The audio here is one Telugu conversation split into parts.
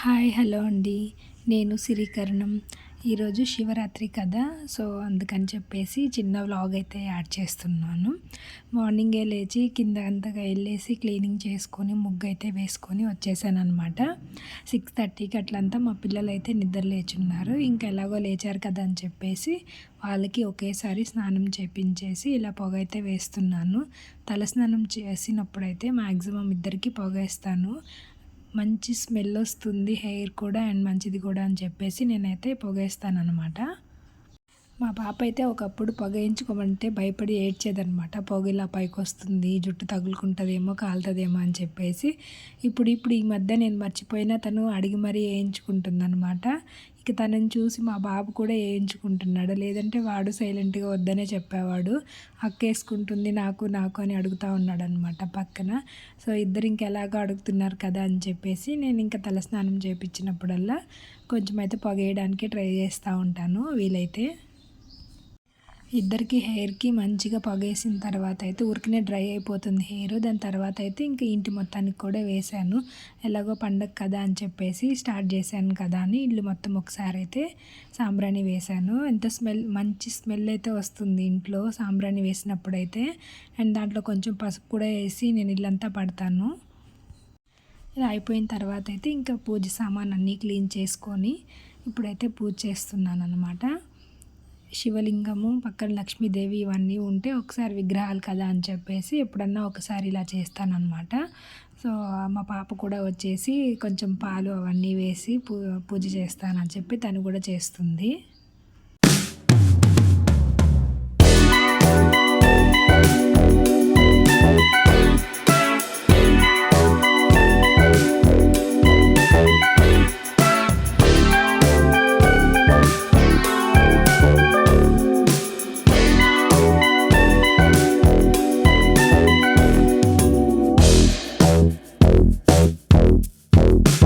హాయ్ హలో అండి. నేను సిరికరణం. ఈరోజు శివరాత్రి కదా సో అందుకని చెప్పేసి చిన్న వ్లాగ్ అయితే యాడ్ చేస్తున్నాను. మార్నింగే లేచి కింద అంతగా వెళ్ళేసి క్లీనింగ్ చేసుకొని ముగ్గు అయితే వేసుకొని వచ్చేసాను అనమాట సిక్స్ థర్టీకి అట్లంతా మా పిల్లలు అయితే నిద్ర లేచున్నారు. ఇంకా ఎలాగో లేచారు కదా అని చెప్పేసి వాళ్ళకి ఒకేసారి స్నానం చేపించేసి ఇలా పొగ అయితే వేస్తున్నాను. తలస్నానం చేసినప్పుడైతే మ్యాక్సిమం ఇద్దరికి పొగ వేస్తాను. మంచి స్మెల్ వస్తుంది హెయిర్ కూడా అండ్ మంచిది కూడా అని చెప్పేసి నేనైతే పొగేస్తాను అనమాట మా పాప అయితే ఒకప్పుడు పొగ వేయించుకోమంటే భయపడి ఏడ్చేదనమాట పొగ ఇలా పైకి వస్తుంది జుట్టు తగులుకుంటుందేమో కాలుతుందేమో అని చెప్పేసి. ఇప్పుడు ఇప్పుడు ఈ మధ్య నేను మర్చిపోయినా తను అడిగి మరీ వేయించుకుంటుందనమాట ఇక తనని చూసి మా బాబు కూడా వేయించుకుంటున్నాడు. లేదంటే వాడు సైలెంట్గా వద్దనే చెప్పేవాడు. అక్కేసుకుంటుంది నాకు నాకు అని అడుగుతూ ఉన్నాడు అనమాట పక్కన. సో ఇద్దరు ఇంకెలాగో అడుగుతున్నారు కదా అని చెప్పేసి నేను ఇంకా తలస్నానం చేయించినప్పుడల్లా కొంచెం అయితే పొగేయడానికి ట్రై చేస్తూ ఉంటాను వీలైతే. ఇద్దరికి హెయిర్కి మంచిగా పగేసిన తర్వాత అయితే ఉరికినే డ్రై అయిపోతుంది హెయిర్. దాని తర్వాత అయితే ఇంకా ఇంటి మొత్తానికి కూడా వేశాను. ఎలాగో పండగ కదా అని చెప్పేసి స్టార్ట్ చేశాను కదా అని ఇల్లు మొత్తం ఒకసారి అయితే సాంబ్రాణి వేశాను. ఎంత స్మెల్ మంచి స్మెల్ అయితే వస్తుంది ఇంట్లో సాంబ్రాణి వేసినప్పుడైతే. అండ్ దాంట్లో కొంచెం పసుపు కూడా వేసి నేను ఇల్లంతా పడతాను. ఇలా అయిపోయిన తర్వాత అయితే ఇంకా పూజ సామాన్ అన్నీ క్లీన్ చేసుకొని ఇప్పుడైతే పూజ చేస్తున్నాను అనమాట శివలింగము పక్కన లక్ష్మీదేవి ఇవన్నీ ఉంటే ఒకసారి విగ్రహాలు కదా అని చెప్పేసి ఎప్పుడన్నా ఒకసారి ఇలా చేస్తానన్నమాట. సో మా పాప కూడా వచ్చేసి కొంచెం పాలు అవన్నీ వేసి పూ పూజ చేస్తానని చెప్పి తను కూడా చేస్తుంది.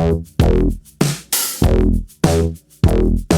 Thank you.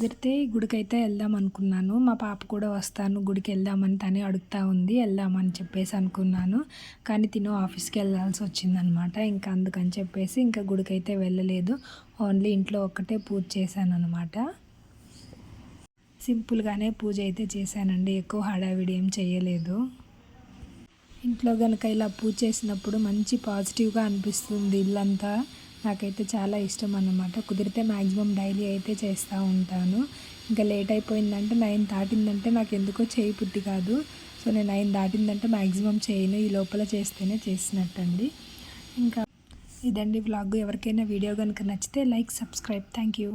కుదిరితే గుడికైతే వెళ్దాం అనుకున్నాను. మా పాప కూడా వస్తాను గుడికి వెళ్దామని తనే అడుగుతా ఉంది వెళ్దామని చెప్పేసి అనుకున్నాను. కానీ తిను ఆఫీస్కి వెళ్ళాల్సి వచ్చిందనమాట. ఇంకా అందుకని చెప్పేసి ఇంకా గుడికైతే వెళ్ళలేదు. ఓన్లీ ఇంట్లో ఒక్కటే పూజ చేశాను అనమాట సింపుల్గానే పూజ అయితే చేశానండి. ఎక్కువ హడావిడి ఏం చేయలేదు. ఇంట్లో కనుక ఇలా పూజ చేసినప్పుడు మంచి పాజిటివ్గా అనిపిస్తుంది ఇల్లంతా. నాకైతే చాలా ఇష్టం అన్నమాట కుదిరితే మ్యాక్సిమం డైలీ అయితే చేస్తూ ఉంటాను. ఇంకా లేట్ అయిపోయిందంటే నైన్ దాటిందంటే నాకు ఎందుకో చేయి బుద్ధి కాదు. సో నేను నైన్ దాటిందంటే మ్యాక్సిమం చేయను. ఈ లోపల చేస్తేనే చేసినట్టండి. ఇంకా ఇదండి వ్లాగ్. ఎవరికైనా వీడియో కనుక నచ్చితే లైక్ సబ్స్క్రైబ్. Thank you.